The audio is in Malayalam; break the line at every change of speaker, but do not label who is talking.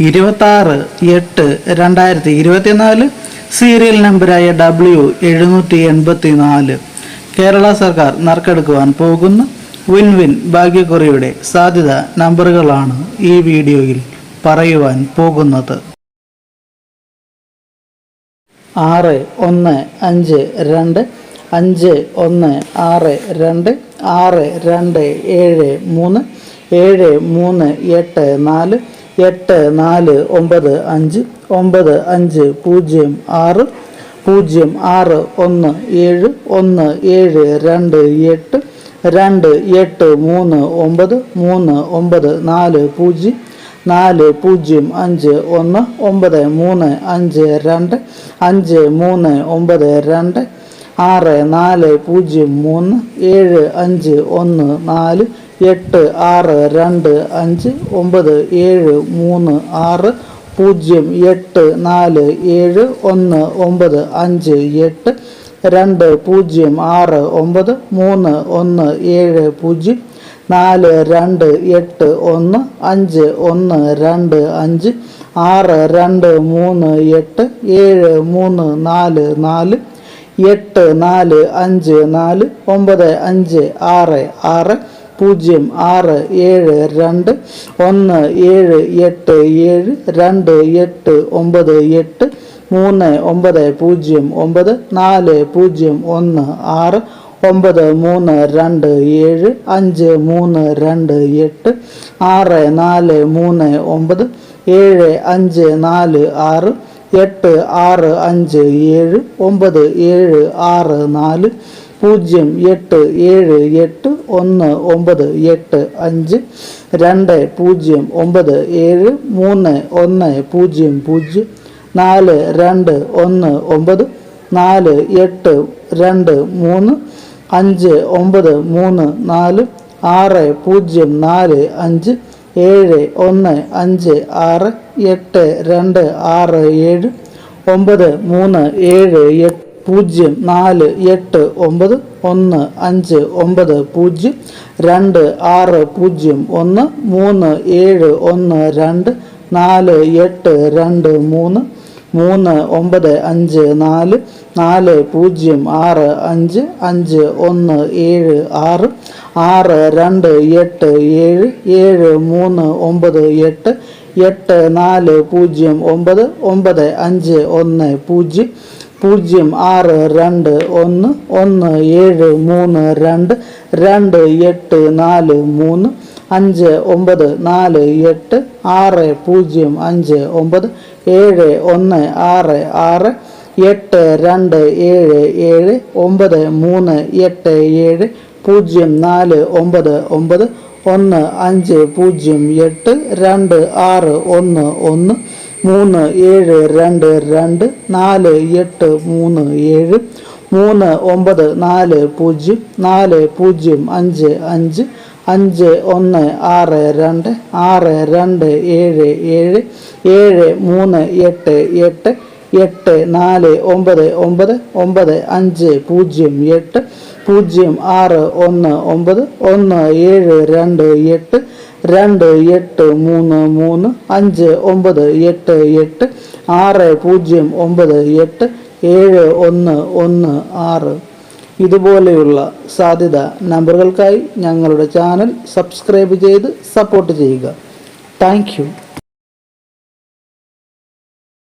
ഇരുപത്താറ് എട്ട് രണ്ടായിരത്തി ഇരുപത്തിനാല് സീരിയൽ നമ്പറായ ഡബ്ല്യു എഴുന്നൂറ്റി എൺപത്തി നാല് കേരള സർക്കാർ നറുക്കെടുക്കുവാൻ പോകുന്ന വിൻ വിൻ ഭാഗ്യക്കുറിയുടെ സാധ്യത നമ്പറുകളാണ് ഈ വീഡിയോയിൽ പറയുവാൻ പോകുന്നത്. ആറ് ഒന്ന് അഞ്ച് രണ്ട് അഞ്ച് ഒന്ന് ആറ് രണ്ട് ആറ് രണ്ട് ഏഴ് മൂന്ന് ഏഴ് മൂന്ന് എട്ട് നാല് എട്ട് നാല് ഒമ്പത് അഞ്ച് ഒമ്പത് അഞ്ച് പൂജ്യം ആറ് പൂജ്യം ആറ് ഒന്ന് ഏഴ് ഒന്ന് ഏഴ് രണ്ട് എട്ട് രണ്ട് എട്ട് മൂന്ന് ഒമ്പത് മൂന്ന് ഒമ്പത് നാല് പൂജ്യം നാല് പൂജ്യം അഞ്ച് ഒന്ന് ഒമ്പത് മൂന്ന് അഞ്ച് രണ്ട് അഞ്ച് മൂന്ന് ഒമ്പത് രണ്ട് ആറ് നാല് പൂജ്യം മൂന്ന് ഏഴ് അഞ്ച് ഒന്ന് നാല് എട്ട് ആറ് രണ്ട് അഞ്ച് ഒമ്പത് ഏഴ് മൂന്ന് ആറ് പൂജ്യം എട്ട് നാല് ഏഴ് ഒന്ന് ഒമ്പത് അഞ്ച് എട്ട് രണ്ട് പൂജ്യം ആറ് ഒമ്പത് മൂന്ന് ഒന്ന് ഏഴ് പൂജ്യം നാല് രണ്ട് എട്ട് ഒന്ന് അഞ്ച് ഒന്ന് രണ്ട് അഞ്ച് ആറ് രണ്ട് മൂന്ന് എട്ട് ഏഴ് മൂന്ന് നാല് നാല് എട്ട് നാല് അഞ്ച് നാല് ഒമ്പത് അഞ്ച് ആറ് ആറ് പൂജ്യം ആറ് ഏഴ് രണ്ട് ഒന്ന് ഏഴ് എട്ട് ഏഴ് രണ്ട് എട്ട് ഒമ്പത് എട്ട് മൂന്ന് ഒമ്പത് പൂജ്യം ഒമ്പത് നാല് പൂജ്യം ഒന്ന് ആറ് ഒമ്പത് മൂന്ന് രണ്ട് ഏഴ് അഞ്ച് മൂന്ന് രണ്ട് എട്ട് ആറ് നാല് മൂന്ന് ഒമ്പത് ഏഴ് അഞ്ച് നാല് ആറ് എട്ട് ആറ് അഞ്ച് ഏഴ് ഒമ്പത് ഏഴ് ആറ് നാല് പൂജ്യം എട്ട് ഏഴ് എട്ട് ഒന്ന് ഒമ്പത് എട്ട് അഞ്ച് രണ്ട് പൂജ്യം ഒമ്പത് ഏഴ് മൂന്ന് ഒന്ന് പൂജ്യം പൂജ്യം നാല് രണ്ട് ഒന്ന് ഒമ്പത് നാല് എട്ട് രണ്ട് മൂന്ന് അഞ്ച് ഒമ്പത് മൂന്ന് നാല് ആറ് പൂജ്യം നാല് അഞ്ച് ഏഴ് ഒന്ന് അഞ്ച് ആറ് എട്ട് രണ്ട് ആറ് ഏഴ് ഒമ്പത് മൂന്ന് ഏഴ് എട്ട് പൂജ്യം നാല് എട്ട് ഒമ്പത് ഒന്ന് അഞ്ച് ഒമ്പത് പൂജ്യം രണ്ട് ആറ് പൂജ്യം ഒന്ന് മൂന്ന് ഏഴ് ഒന്ന് രണ്ട് നാല് എട്ട് രണ്ട് മൂന്ന് മൂന്ന് ഒമ്പത് അഞ്ച് നാല് നാല് പൂജ്യം ആറ് അഞ്ച് അഞ്ച് ഒന്ന് ഏഴ് ആറ് ആറ് രണ്ട് എട്ട് ഏഴ് ഏഴ് മൂന്ന് ഒമ്പത് എട്ട് എട്ട് നാല് പൂജ്യം ഒമ്പത് ഒമ്പത് അഞ്ച് ഒന്ന് പൂജ്യം പൂജ്യം ആറ് രണ്ട് ഒന്ന് ഒന്ന് ഏഴ് മൂന്ന് രണ്ട് രണ്ട് എട്ട് നാല് മൂന്ന് അഞ്ച് ഒമ്പത് നാല് എട്ട് ആറ് പൂജ്യം അഞ്ച് ഒമ്പത് ഏഴ് ഒന്ന് ആറ് ആറ് എട്ട് രണ്ട് ഏഴ് ഏഴ് ഒമ്പത് മൂന്ന് എട്ട് ഏഴ് പൂജ്യം നാല് ഒമ്പത് ഒമ്പത് ഒന്ന് അഞ്ച് പൂജ്യം എട്ട് രണ്ട് ആറ് ഒന്ന് ഒന്ന് മൂന്ന് ഏഴ് രണ്ട് രണ്ട് നാല് എട്ട് മൂന്ന് ഏഴ് മൂന്ന് ഒമ്പത് നാല് പൂജ്യം നാല് പൂജ്യം അഞ്ച് അഞ്ച് അഞ്ച് ഒന്ന് ആറ് രണ്ട് ആറ് രണ്ട് ഏഴ് ഏഴ് ഏഴ് മൂന്ന് എട്ട് എട്ട് എട്ട് നാല് ഒമ്പത് ഒമ്പത് ഒമ്പത് അഞ്ച് പൂജ്യം എട്ട് പൂജ്യം ആറ് ഒന്ന് ഒമ്പത് ഒന്ന് ഏഴ് രണ്ട് എട്ട് രണ്ട് എട്ട് മൂന്ന് മൂന്ന് അഞ്ച് ഒമ്പത് എട്ട് എട്ട് ആറ് പൂജ്യം ഒമ്പത് എട്ട് ഏഴ് ഒന്ന് ഒന്ന് ആറ്. ഇതുപോലെയുള്ള സാധ്യത നമ്പറുകൾക്കായി ഞങ്ങളുടെ ചാനൽ സബ്സ്ക്രൈബ് ചെയ്ത് സപ്പോർട്ട് ചെയ്യുക. താങ്ക്